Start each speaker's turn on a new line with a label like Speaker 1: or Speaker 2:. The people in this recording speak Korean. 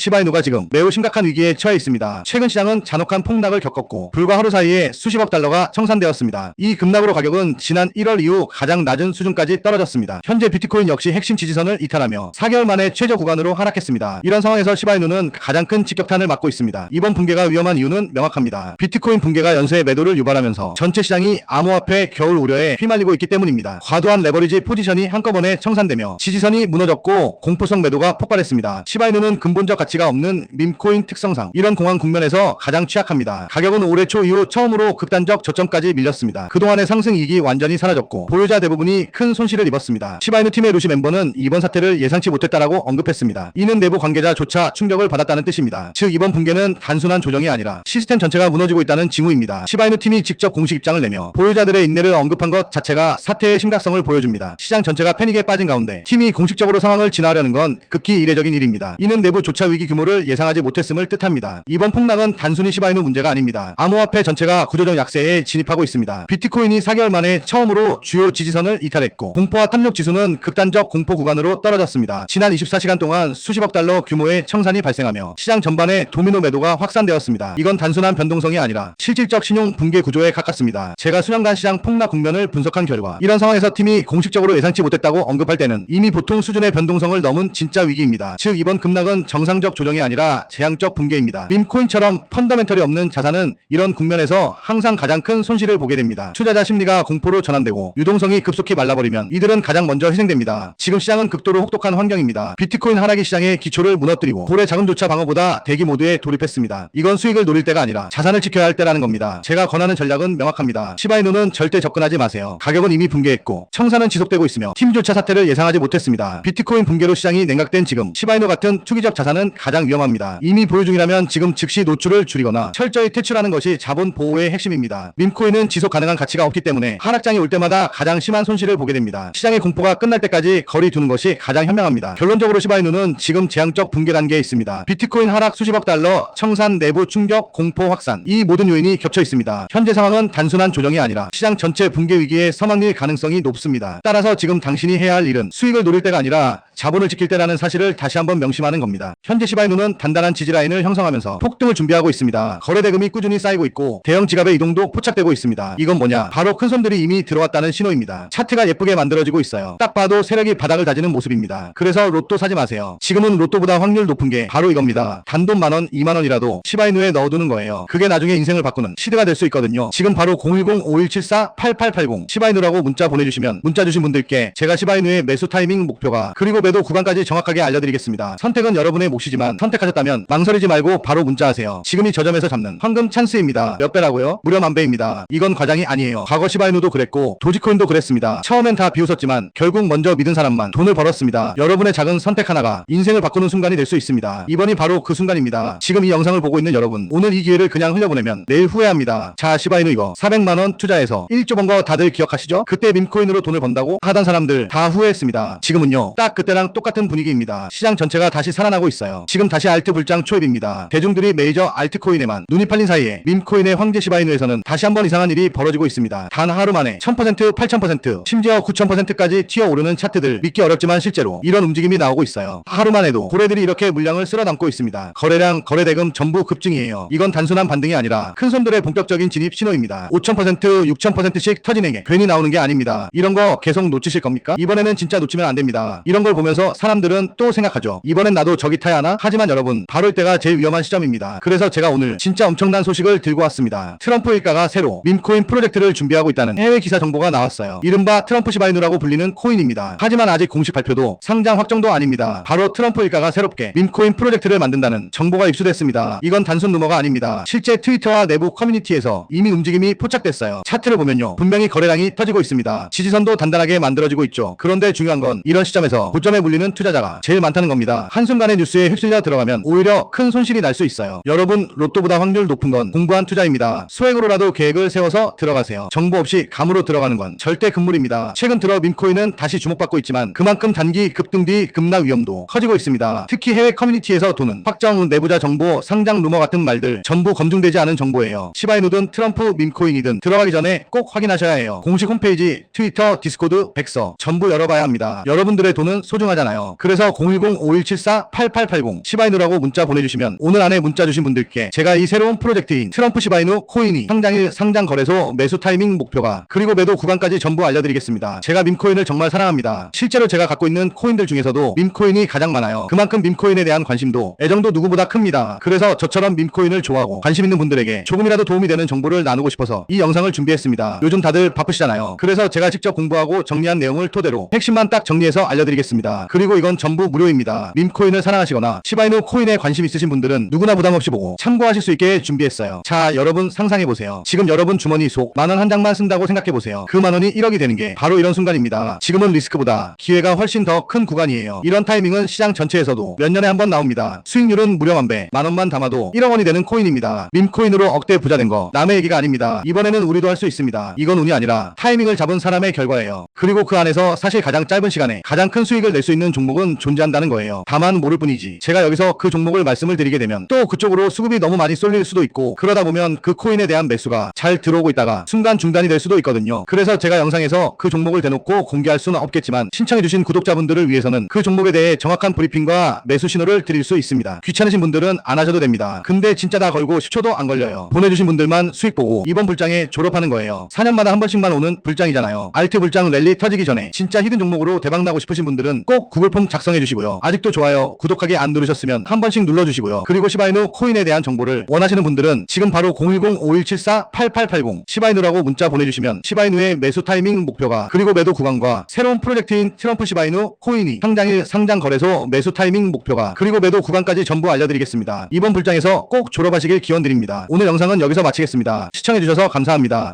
Speaker 1: 시바이누가 지금 매우 심각한 위기에 처해 있습니다. 최근 시장은 잔혹한 폭락을 겪었고 불과 하루 사이에 수십억 달러가 청산되었습니다. 이 급락으로 가격은 지난 1월 이후 가장 낮은 수준까지 떨어졌습니다. 현재 비트코인 역시 핵심 지지선을 이탈하며 4개월 만에 최저 구간으로 하락했습니다. 이런 상황에서 시바이누는 가장 큰 직격탄을 맞고 있습니다. 이번 붕괴가 위험한 이유는 명확합니다. 비트코인 붕괴가 연쇄 매도를 유발하면서 전체 시장이 암호화폐 겨울 우려에 휘말리고 있기 때문입니다. 과도한 레버리지 포지션이 한꺼번에 청산되며 지지선이 무너졌고 공포성 매도가 폭발했습니다. 시바이누는 근본적 가치 가 없는 밈코인 특성상 이런 공황 국면에서 가장 취약합니다. 가격은 올해 초 이후 처음으로 극단적 저점까지 밀렸습니다. 그동안의 상승 이익이 완전히 사라졌고 보유자 대부분이 큰 손실을 입었습니다. 시바이누 팀의 루시 멤버는 이번 사태를 예상치 못했다라고 언급했습니다. 이는 내부 관계자조차 충격을 받았다는 뜻입니다. 즉 이번 붕괴는 단순한 조정이 아니라 시스템 전체가 무너지고 있다는 징후입니다. 시바이누 팀이 직접 공식 입장을 내며 보유자들의 인내를 언급한 것 자체가 사태의 심각성을 보여줍니다. 시장 전체가 패닉에 빠진 가운데 팀이 공식적으로 상황을 진화하려는 건 극히 이례적인 일입니다. 이는 내부 조차 위기 규모를 예상하지 못했음을 뜻합니다. 이번 폭락은 단순히 시바이누 문제가 아닙니다. 암호화폐 전체가 구조적 약세에 진입하고 있습니다. 비트코인이 4개월 만에 처음으로 주요 지지선을 이탈했고 공포와 탐욕 지수는 극단적 공포 구간으로 떨어졌습니다. 지난 24시간 동안 수십억 달러 규모의 청산이 발생하며 시장 전반에 도미노 매도가 확산되었습니다. 이건 단순한 변동성이 아니라 실질적 신용 붕괴 구조에 가깝습니다. 제가 수년간 시장 폭락 국면을 분석한 결과 이런 상황에서 팀이 공식적으로 예상치 못했다고 언급할 때는 이미 보통 수준의 변동성을 넘은 진짜 위기입니다. 즉 이번 급락은 정상적 조정이 아니라 재앙적 붕괴입니다. 밈코인처럼 펀더멘털이 없는 자산은 이런 국면에서 항상 가장 큰 손실을 보게 됩니다. 투자자 심리가 공포로 전환되고 유동성이 급속히 말라버리면 이들은 가장 먼저 희생됩니다. 지금 시장은 극도로 혹독한 환경입니다. 비트코인 하락이 시장의 기초를 무너뜨리고 고래 자금조차 방어보다 대기 모드에 돌입했습니다. 이건 수익을 노릴 때가 아니라 자산을 지켜야 할 때라는 겁니다. 제가 권하는 전략은 명확합니다. 시바이누는 절대 접근하지 마세요. 가격은 이미 붕괴했고 청산은 지속되고 있으며 팀조차 사태를 예상하지 못했습니다. 비트코인 붕괴로 시장이 냉각된 지금 시바이누 같은 투기적 자산은 가장 위험합니다. 이미 보유 중이라면 지금 즉시 노출을 줄이거나 철저히 퇴출하는 것이 자본 보호의 핵심입니다. 밈코인은 지속 가능한 가치가 없기 때문에 하락장이 올 때마다 가장 심한 손실을 보게 됩니다. 시장의 공포가 끝날 때까지 거리 두는 것이 가장 현명합니다. 결론적으로 시바이누는 지금 재앙적 붕괴 단계에 있습니다. 비트코인 하락 수십억 달러, 청산 내부 충격, 공포 확산 이 모든 요인이 겹쳐 있습니다. 현재 상황은 단순한 조정이 아니라 시장 전체 붕괴 위기에 서막릴 가능성이 높습니다. 따라서 지금 당신이 해야 할 일은 수익을 노릴 때가 아니라 자본을 지킬 때라는 사실을 다시 한번 명심하는 겁니다. 현재 시바이누는 단단한 지지라인을 형성하면서 폭등을 준비하고 있습니다. 거래 대금이 꾸준히 쌓이고 있고 대형 지갑의 이동도 포착되고 있습니다. 이건 뭐냐? 바로 큰 손들이 이미 들어왔다는 신호입니다. 차트가 예쁘게 만들어지고 있어요. 딱 봐도 세력이 바닥을 다지는 모습입니다. 그래서 로또 사지 마세요. 지금은 로또보다 확률 높은 게 바로 이겁니다. 단돈 만원, 2만원이라도 시바이누에 넣어두는 거예요. 그게 나중에 인생을 바꾸는 시대가 될 수 있거든요. 지금 바로 010-5174-8880 시바이누라고 문자 보내주시면 문자 주신 분들께 제가 시바이누의 매수 타이밍 목표가 그리고 매도 구간까지 정확하게 알려드리겠습니다. 선택은 여러분의 몫이지만 선택하셨다면 망설이지 말고 바로 문자하세요. 지금이 저점에서 잡는 황금 찬스입니다. 몇 배라고요? 무려 만 배입니다. 이건 과장이 아니에요. 과거 시바이누도 그랬고 도지코인도 그랬습니다. 처음엔 다 비웃었지만 결국 먼저 믿은 사람만 돈을 벌었습니다. 여러분의 작은 선택 하나가 인생을 바꾸는 순간이 될 수 있습니다. 이번이 바로 그 순간입니다. 지금 이 영상을 보고 있는 여러분 오늘 이 기회를 그냥 흘려보내면 내일 후회합니다. 자 시바이누 이거 400만원 투자해서 1조 번 거 다들 기억하시죠? 그때 밈코인으로 돈을 번다고 하던 사람들 다 후회했습니다. 지금은요 딱 그때 랑 똑같은 분위기입니다. 시장 전체가 다시 살아나고 있어요. 지금 다시 알트 불장 초입입니다. 대중들이 메이저 알트코인에만 눈이 팔린 사이에 밈코인의 황제 시바이누에서는 다시 한번 이상한 일이 벌어지고 있습니다. 단 하루 만에 1000% 8000% 심지어 9000%까지 튀어오르는 차트들 믿기 어렵지만 실제로 이런 움직임이 나오고 있어요. 하루만 해도 고래들이 이렇게 물량을 쓸어 담고 있습니다. 거래량 거래대금 전부 급증이에요. 이건 단순한 반등이 아니라 큰 손들의 본격적인 진입 신호입니다. 5000% 6000%씩 터지는 게 괜히 나오는 게 아닙니다. 이런 거 계속 놓치실 겁니까? 이번에는 진짜 놓치면 안 됩니다. 이런 걸 보면 서 사람들은 또 생각하죠. 이번엔 나도 저기 타야 하나? 하지만 여러분 바로 이때가 제일 위험한 시점입니다. 그래서 제가 오늘 진짜 엄청난 소식을 들고 왔습니다. 트럼프 일가가 새로 밈코인 프로젝트를 준비하고 있다는 해외 기사 정보가 나왔어요. 이른바 트럼프 시바이누라고 불리는 코인입니다. 하지만 아직 공식 발표도 상장 확정도 아닙니다. 바로 트럼프 일가가 새롭게 밈코인 프로젝트를 만든다는 정보가 입수됐습니다. 이건 단순 루머가 아닙니다. 실제 트위터와 내부 커뮤니티에서 이미 움직임이 포착됐어요. 차트를 보면요. 분명히 거래량이 터지고 있습니다. 지지선도 단단하게 만들어지고 있죠. 그런데 중요한 건 이런 시점에서 고점에 물리는 투자자가 제일 많다는 겁니다. 한순간의 뉴스에 휩쓸려 들어가면 오히려 큰 손실이 날 수 있어요. 여러분 로또보다 확률 높은 건 공부한 투자입니다. 수액으로라도 계획을 세워서 들어가세요. 정보 없이 감으로 들어가는 건 절대 금물입니다. 최근 들어 밈코인은 다시 주목받고 있지만 그만큼 단기 급등 뒤 급락 위험도 커지고 있습니다. 특히 해외 커뮤니티에서 도는 확정 후 내부자 정보, 상장 루머 같은 말들 전부 검증되지 않은 정보예요. 시바이누든 트럼프 밈코인이든 들어가기 전에 꼭 확인하셔야 해요. 공식 홈페이지, 트위터, 디스코드, 백서 전부 열어봐야 합니다. 여러분들의 돈은 소중합니다. 소중하잖아요. 그래서 010-5174-8880 시바이누라고 문자 보내주시면 오늘 안에 문자 주신 분들께 제가 이 새로운 프로젝트인 트럼프 시바이누 코인이 상장일 상장 거래소 매수 타이밍 목표가 그리고 매도 구간까지 전부 알려드리겠습니다. 제가 밈코인을 정말 사랑합니다. 실제로 제가 갖고 있는 코인들 중에서도 밈코인이 가장 많아요. 그만큼 밈코인에 대한 관심도 애정도 누구보다 큽니다. 그래서 저처럼 밈코인을 좋아하고 관심 있는 분들에게 조금이라도 도움이 되는 정보를 나누고 싶어서 이 영상을 준비했습니다. 요즘 다들 바쁘시잖아요. 그래서 제가 직접 공부하고 정리한 내용을 토대로 핵심만 딱 정리해서 알려드리겠 습니다. 그리고 이건 전부 무료입니다. 밈코인을 사랑하시거나 시바이누 코인에 관심 있으신 분들은 누구나 부담 없이 보고 참고하실 수 있게 준비했어요. 자, 여러분 상상해 보세요. 지금 여러분 주머니 속 만 원 한 장만 쓴다고 생각해 보세요. 그 만 원이 1억이 되는 게 바로 이런 순간입니다. 지금은 리스크보다 기회가 훨씬 더 큰 구간이에요. 이런 타이밍은 시장 전체에서도 몇 년에 한 번 나옵니다. 수익률은 무려 만 배, 만 원만 담아도 1억 원이 되는 코인입니다. 밈코인으로 억대 부자 된 거 남의 얘기가 아닙니다. 이번에는 우리도 할 수 있습니다. 이건 운이 아니라 타이밍을 잡은 사람의 결과예요. 그리고 그 안에서 사실 가장 짧은 시간에 가장 큰 수익을 낼 수 있는 종목은 존재한다는 거예요. 다만 모를 뿐이지. 제가 여기서 그 종목을 말씀을 드리게 되면 또 그쪽으로 수급이 너무 많이 쏠릴 수도 있고 그러다 보면 그 코인에 대한 매수가 잘 들어오고 있다가 순간 중단이 될 수도 있거든요. 그래서 제가 영상에서 그 종목을 대놓고 공개할 수는 없겠지만 신청해주신 구독자분들을 위해서는 그 종목에 대해 정확한 브리핑과 매수 신호를 드릴 수 있습니다. 귀찮으신 분들은 안 하셔도 됩니다. 근데 진짜 다 걸고 10초도 안 걸려요. 보내주신 분들만 수익 보고 이번 불장에 졸업하는 거예요. 4년마다 한 번씩만 오는 불장이잖아요. 알트 불장 랠리 터지기 전에 진짜 히든 종목으로 대박 나고 싶으신 분들은 꼭 구글 폼 작성해 주시고요. 아직도 좋아요, 구독하기 안 누르셨으면 한 번씩 눌러주시고요. 그리고 시바이누 코인에 대한 정보를 원하시는 분들은 지금 바로 010-5174-8880 시바이누라고 문자 보내주시면 시바이누의 매수 타이밍 목표가 그리고 매도 구간과 새로운 프로젝트인 트럼프 시바이누 코인이 상장일 상장 거래소 매수 타이밍 목표가 그리고 매도 구간까지 전부 알려드리겠습니다. 이번 불장에서 꼭 졸업하시길 기원드립니다. 오늘 영상은 여기서 마치겠습니다. 시청해주셔서 감사합니다.